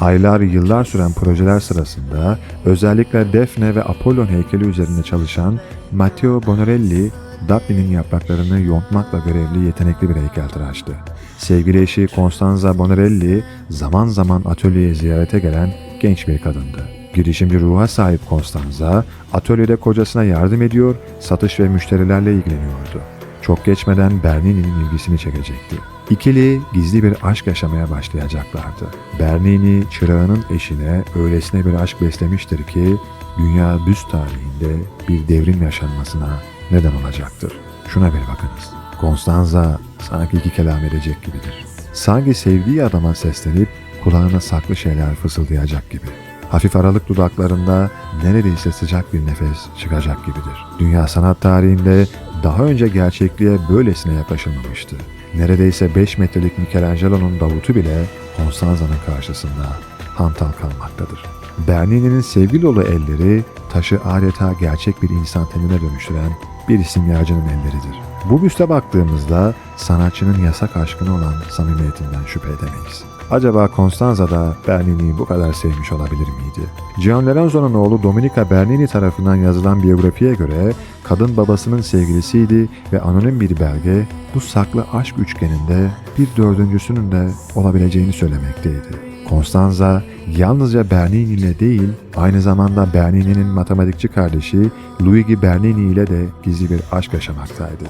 Aylar yıllar süren projeler sırasında özellikle Defne ve Apollon heykeli üzerinde çalışan Matteo Bonarelli, Dublin'in yapraklarını yontmakla görevli yetenekli bir heykeltıraştı. Sevgili eşi Constanza Bonarelli zaman zaman atölyeye ziyarete gelen genç bir kadındı. Girişimci ruha sahip Constanza, atölyede kocasına yardım ediyor, satış ve müşterilerle ilgileniyordu. Çok geçmeden Bernini'nin ilgisini çekecekti. İkili gizli bir aşk yaşamaya başlayacaklardı. Bernini çırağının eşine öylesine bir aşk beslemiştir ki dünya büst tarihinde bir devrim yaşanmasına neden olacaktır. Şuna bir bakınız. Constanza sanki iki kelam edecek gibidir. Sanki sevdiği adama seslenip kulağına saklı şeyler fısıldayacak gibi. Hafif aralık dudaklarında neredeyse sıcak bir nefes çıkacak gibidir. Dünya sanat tarihinde daha önce gerçekliğe böylesine yaklaşılmamıştı. Neredeyse 5 metrelik Michelangelo'nun Davut'u bile Constanza'nın karşısında hantal kalmaktadır. Bernini'nin sevgi dolu elleri taşı adeta gerçek bir insan tenine dönüştüren bir simyacının elleridir. Bu büste baktığımızda sanatçının yasak aşkına olan samimiyetinden şüphe edemeyiz. Acaba Constanza da Bernini'yi bu kadar sevmiş olabilir miydi? Gian Lorenzo'nun oğlu Domenica Bernini tarafından yazılan biyografiye göre kadın babasının sevgilisiydi ve anonim bir belge bu saklı aşk üçgeninde bir dördüncüsünün de olabileceğini söylemekteydi. Constanza yalnızca Bernini ile değil, aynı zamanda Bernini'nin matematikçi kardeşi Luigi Bernini ile de gizli bir aşk yaşamaktaydı.